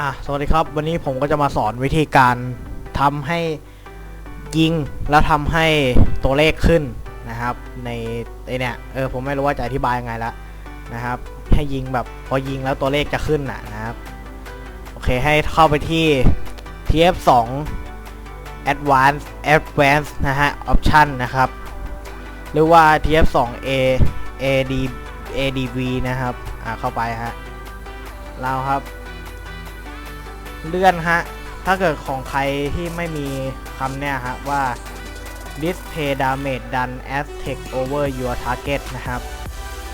อะสวัสดีครับ วันนี้ผมก็จะมาสอนวิธีการทำให้ยิงแล้วทำให้ตัวเลขขึ้นนะครับ ในไอเนี่ยเออผมไม่รู้ว่าจะอธิบายยังไงละนะครับ ให้ยิงแบบพอยิงแล้วตัวเลขจะขึ้นนะนะครับโอเคให้เข้าไปที่ TF2 Advanced Advanced นะฮะ Option นะครับ หรือว่า TF2A AD ADV นะครับ อ่าเข้าไปฮะเราครับ เลื่อนฮะ ถ้าเกิดของใครที่ไม่มีคำเนี่ยฮะว่า display damage done as text over your target นะครับ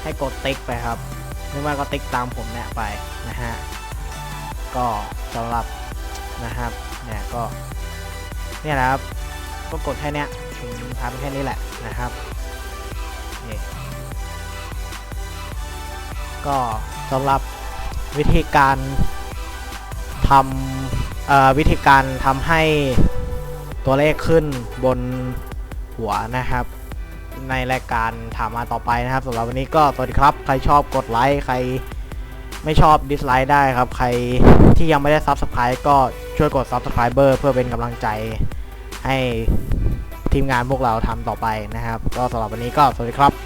ให้กดติ๊กไปครับหรือว่าก็ติ๊กตามผมเนี่ยไปนะฮะ ก็สำหรับนะครับ เนี่ยก็ เนี่ยนะครับ ก็กดแค่เนี้ยผมทำแค่นี้แหละนะครับนี่ก็สำหรับวิธีการ ทำวิธีการทำให้ตัวเลขขึ้นบนหัวนะครับ ในรายการถามมาต่อไปนะครับสำหรับวันนี้ก็สวัสดีครับ ใครชอบกดไลค์ใครไม่ชอบดิสไลค์ได้ครับ ใครที่ยังไม่ได้ Subscribe ก็ช่วยกด Subscriber เพื่อเป็นกำลังใจให้ทีมงานพวกเราทำต่อไปนะครับ ก็สำหรับวันนี้ก็สวัสดีครับ